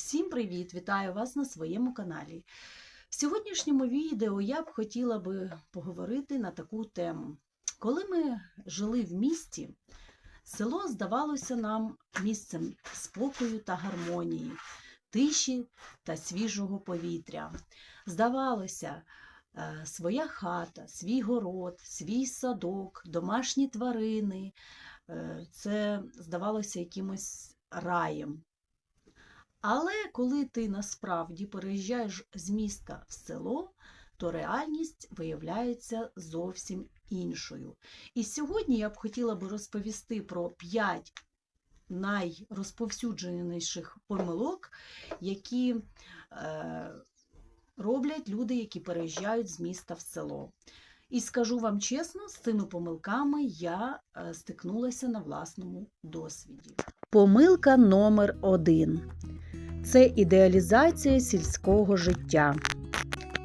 Всім привіт! Вітаю вас на своєму каналі. В сьогоднішньому відео я б хотіла би поговорити на таку тему. Коли ми жили в місті, село здавалося нам місцем спокою та гармонії, тиші та свіжого повітря. Здавалося, е, своя хата, свій город, свій садок, домашні тварини. е, Це здавалося якимось раєм. Але коли ти насправді переїжджаєш з міста в село, то реальність виявляється зовсім іншою. І сьогодні я б хотіла би розповісти про 5 найрозповсюдженіших помилок, які е, роблять люди, які переїжджають з міста в село. І скажу вам чесно, з цими помилками я е, стикнулася на власному досвіді. Помилка номер один це ідеалізація сільського життя.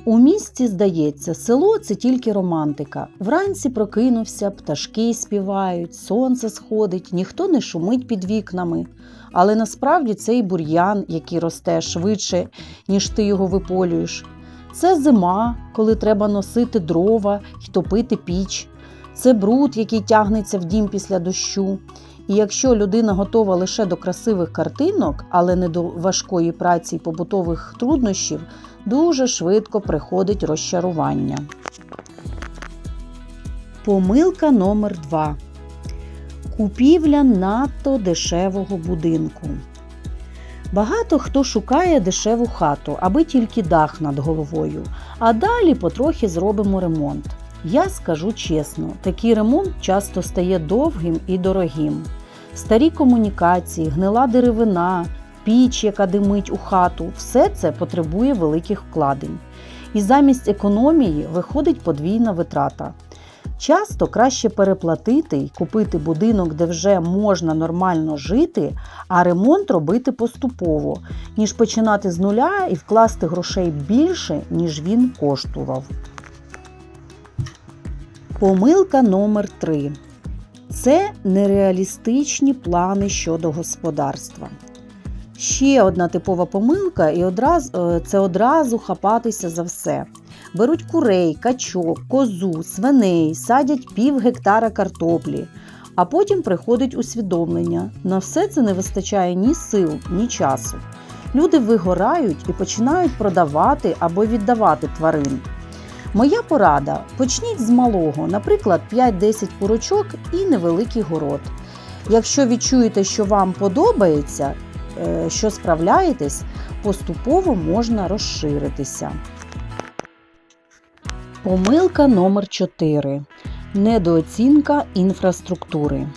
У місті, здається, село це тільки романтика. Вранці прокинувся, пташки співають, сонце сходить, ніхто не шумить під вікнами. Але насправді це і бур'ян, який росте швидше, ніж ти його виполюєш. Це зима, коли треба носити дрова й топити піч. Це бруд, який тягнеться в дім після дощу. І якщо людина готова лише до красивих картинок, але не до важкої праці й побутових труднощів, дуже швидко приходить розчарування. Помилка номер 2 Купівля надто дешевого будинку. Багато хто шукає дешеву хату, аби тільки дах над головою, а далі потрохи зробимо ремонт. Я скажу чесно, такий ремонт часто стає довгим і дорогим. Старі комунікації, гнила деревина, піч, яка димить у хату все це потребує великих вкладень. І замість економії виходить подвійна витрата. Часто краще переплатити й купити будинок, де вже можна нормально жити, а ремонт робити поступово, ніж починати з нуля і вкласти грошей більше, ніж він коштував. Помилка номер 3 це нереалістичні плани щодо господарства. Ще одна типова помилка, і одразу, е, це одразу хапатися за все. Беруть курей, качок, козу, свиней, садять пів гектара картоплі, а потім приходить усвідомлення. На все це не вистачає ні сил, ні часу. Люди вигорають і починають продавати або віддавати тварин. Моя порада: почніть з малого, наприклад, 5-10 курочок і невеликий город. Якщо відчуєте, що вам подобається, е, що справляєтесь, поступово можна розширитися. Помилка номер 4 Недооцінка інфраструктури.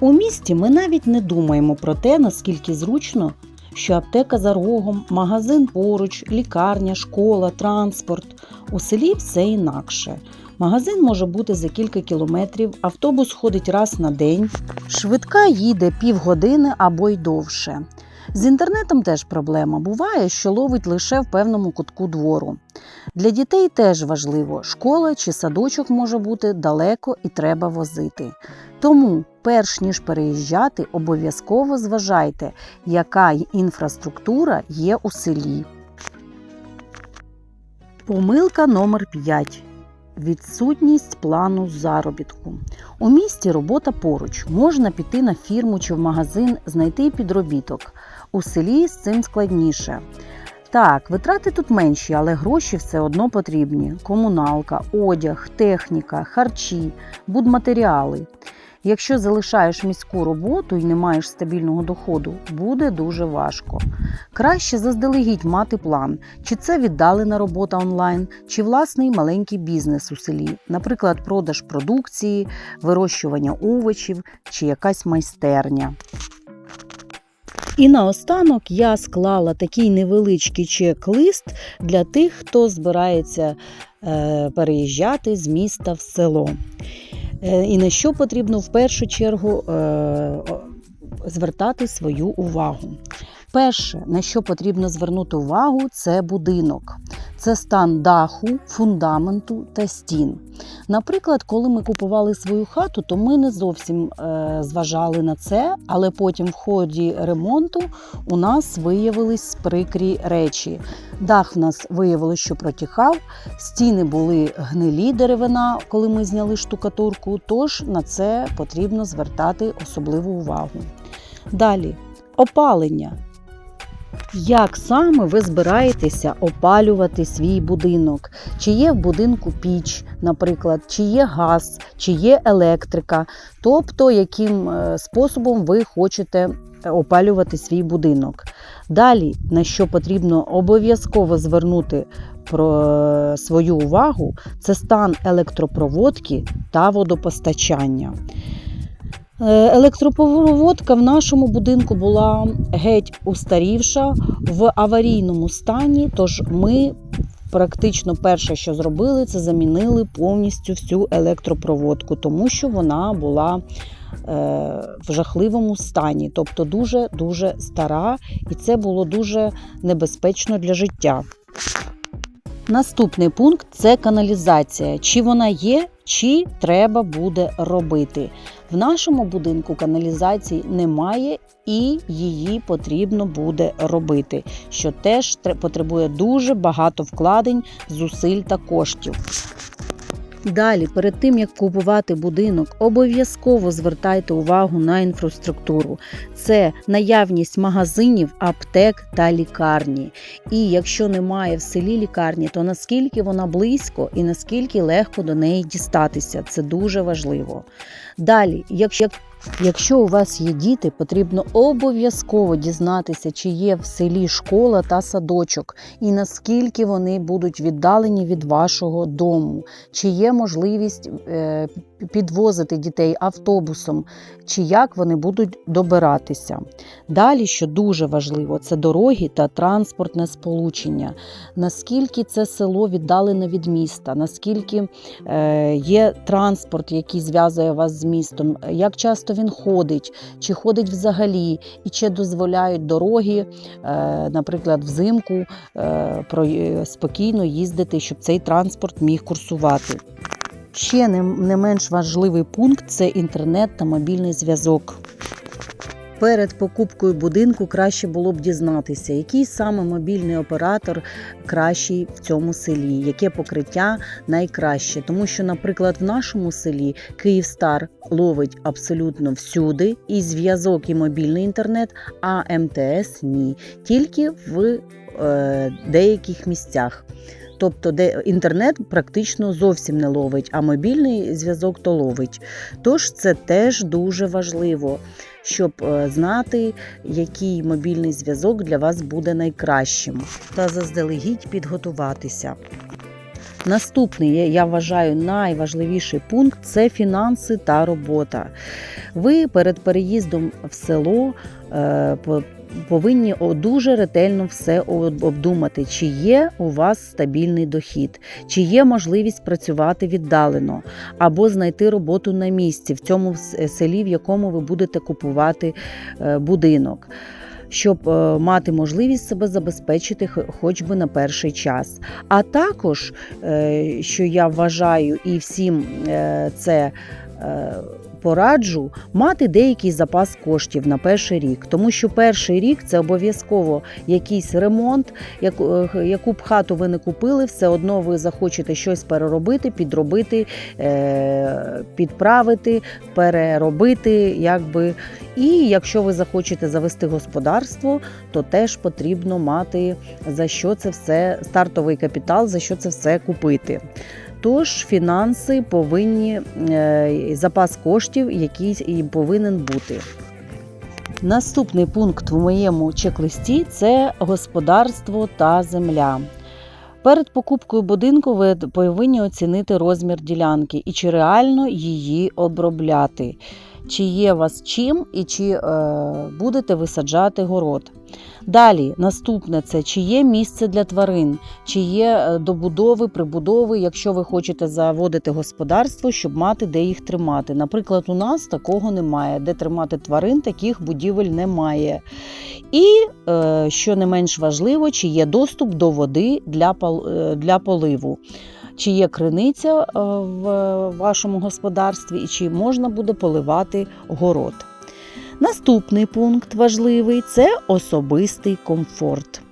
У місті ми навіть не думаємо про те, наскільки зручно, що аптека за рогом, магазин поруч, лікарня, школа, транспорт. У селі все інакше. Магазин може бути за кілька кілометрів, автобус ходить раз на день, швидка їде півгодини або й довше. З інтернетом теж проблема. Буває, що ловить лише в певному кутку двору. Для дітей теж важливо, школа чи садочок може бути далеко і треба возити. Тому, перш ніж переїжджати, обов'язково зважайте, яка інфраструктура є у селі. Помилка номер 5. Відсутність плану заробітку. У місті робота поруч. Можна піти на фірму чи в магазин, знайти підробіток. У селі з цим складніше. Так, витрати тут менші, але гроші все одно потрібні: комуналка, одяг, техніка, харчі, будматеріали. Якщо залишаєш міську роботу і не маєш стабільного доходу, буде дуже важко. Краще заздалегідь мати план, чи це віддалена робота онлайн, чи власний маленький бізнес у селі, наприклад, продаж продукції, вирощування овочів чи якась майстерня. І наостанок я склала такий невеличкий чек-лист для тих, хто збирається е, переїжджати з міста в село. Е, і на що потрібно в першу чергу е, звертати свою увагу. Перше, на що потрібно звернути увагу, це будинок. Це стан даху, фундаменту та стін. Наприклад, коли ми купували свою хату, то ми не зовсім е, зважали на це, але потім в ході ремонту у нас виявились прикрі речі. Дах в нас виявилося, що протікав, стіни були гнилі деревина, коли ми зняли штукатурку, тож на це потрібно звертати особливу увагу. Далі опалення. Як саме ви збираєтеся опалювати свій будинок? Чи є в будинку піч, наприклад, чи є газ, чи є електрика, тобто яким е, способом ви хочете опалювати свій будинок. Далі, на що потрібно обов'язково звернути про е, свою увагу, це стан електропроводки та водопостачання. Е, Електропроводка в нашому будинку була геть устарівша в аварійному стані. Тож ми практично перше, що зробили, це замінили повністю всю електропроводку, тому що вона була е, в жахливому стані, тобто дуже дуже стара, і це було дуже небезпечно для життя. Наступний пункт це каналізація. Чи вона є, чи треба буде робити. В нашому будинку каналізації немає і її потрібно буде робити, що теж тре- потребує дуже багато вкладень, зусиль та коштів. Далі, перед тим як купувати будинок, обов'язково звертайте увагу на інфраструктуру. Це наявність магазинів, аптек та лікарні. І якщо немає в селі лікарні, то наскільки вона близько і наскільки легко до неї дістатися. Це дуже важливо. Далі, якщо Якщо у вас є діти, потрібно обов'язково дізнатися, чи є в селі школа та садочок, і наскільки вони будуть віддалені від вашого дому, чи є можливість е, підвозити дітей автобусом, чи як вони будуть добиратися. Далі, що дуже важливо, це дороги та транспортне сполучення. Наскільки це село віддалене від міста, наскільки е, є транспорт, який зв'язує вас з містом, як часто він ходить, чи ходить взагалі, і чи дозволяють дороги, е, наприклад, взимку е, е, спокійно їздити, щоб цей транспорт міг курсувати. Ще не менш важливий пункт це інтернет та мобільний зв'язок. Перед покупкою будинку краще було б дізнатися, який саме мобільний оператор кращий в цьому селі, яке покриття найкраще. Тому що, наприклад, в нашому селі Київстар ловить абсолютно всюди, і зв'язок, і мобільний інтернет, а МТС ні, тільки в е, деяких місцях. Тобто, де інтернет практично зовсім не ловить, а мобільний зв'язок то ловить. Тож це теж дуже важливо, щоб е, знати, який мобільний зв'язок для вас буде найкращим, та заздалегідь підготуватися. Наступний, я- вважаю, найважливіший пункт це фінанси та робота. Ви перед переїздом в село е, повинні дуже ретельно все обдумати, чи є у вас стабільний дохід, чи є можливість працювати віддалено, або знайти роботу на місці в цьому селі, в якому ви будете купувати е, будинок. Щоб е, мати можливість себе забезпечити хоч би на перший час. А також, е, що я вважаю, і всім е, це е, пораджу, мати деякий запас коштів на перший рік, тому що перший рік це обов'язково якийсь ремонт, яку, е, яку б хату ви не купили, все одно ви захочете щось переробити, підробити, е, підправити, переробити, якби. І якщо ви захочете завести господарство, то теж потрібно мати за що це все стартовий капітал, за що це все купити. Тож фінанси повинні е, запас коштів, який їм повинен бути. Наступний пункт в моєму чек-листі це господарство та земля. Перед покупкою будинку ви повинні оцінити розмір ділянки і чи реально її обробляти. Чи є вас чим і чи е, будете висаджати город. Далі, наступне це чи є місце для тварин, чи є е, добудови, прибудови, якщо ви хочете заводити господарство, щоб мати де їх тримати. Наприклад, у нас такого немає. Де тримати тварин, таких будівель немає. І, е, що не менш важливо, чи є доступ до води для, е, для поливу. Чи є криниця е, в вашому господарстві, і чи можна буде поливати город. Наступний пункт важливий це особистий комфорт.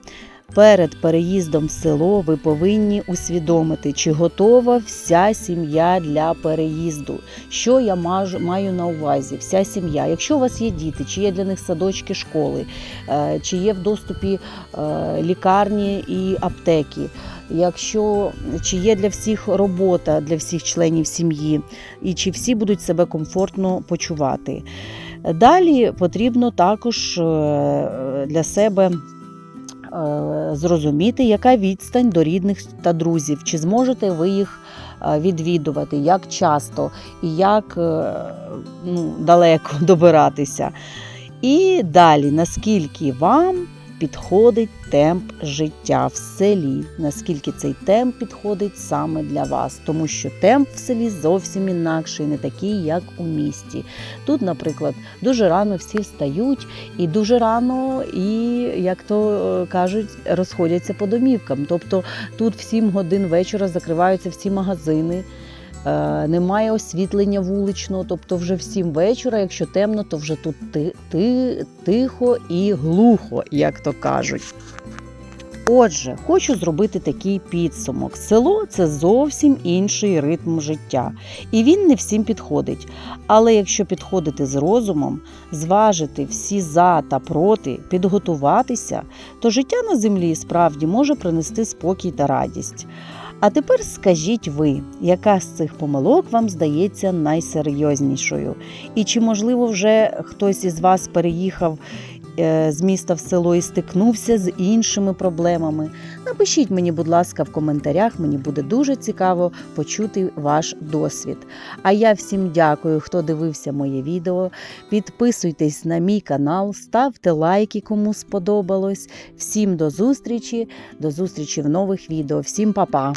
Перед переїздом в село ви повинні усвідомити, чи готова вся сім'я для переїзду. Що я маю на увазі? Вся сім'я. Якщо у вас є діти, чи є для них садочки, школи, е, чи є в доступі е, лікарні і аптеки, якщо чи є для всіх робота для всіх членів сім'ї, і чи всі будуть себе комфортно почувати. Далі потрібно також е, для себе е, зрозуміти, яка відстань до рідних та друзів, чи зможете ви їх е, відвідувати, як часто і як ну, далеко добиратися. І далі, наскільки вам підходить темп життя в селі, наскільки цей темп підходить саме для вас, тому що темп в селі зовсім інакший, не такий, як у місті. Тут, наприклад, дуже рано всі встають, і дуже рано, і як то е, кажуть, розходяться по домівкам. Тобто тут в 7 годин вечора закриваються всі магазини. Е, Немає освітлення вуличного, тобто вже в 7 вечора, якщо темно, то вже тут ти, ти, тихо і глухо, як то кажуть. Отже, хочу зробити такий підсумок. Село це зовсім інший ритм життя, і він не всім підходить. Але якщо підходити з розумом, зважити всі за та проти, підготуватися, то життя на землі справді може принести спокій та радість. А тепер скажіть ви, яка з цих помилок вам здається найсерйознішою? І чи, можливо, вже хтось із вас переїхав з міста в село і стикнувся з іншими проблемами? Напишіть мені, будь ласка, в коментарях, мені буде дуже цікаво почути ваш досвід. А я всім дякую, хто дивився моє відео. Підписуйтесь на мій канал, ставте лайки, кому сподобалось. Всім до зустрічі, до зустрічі в нових відео. Всім па-па!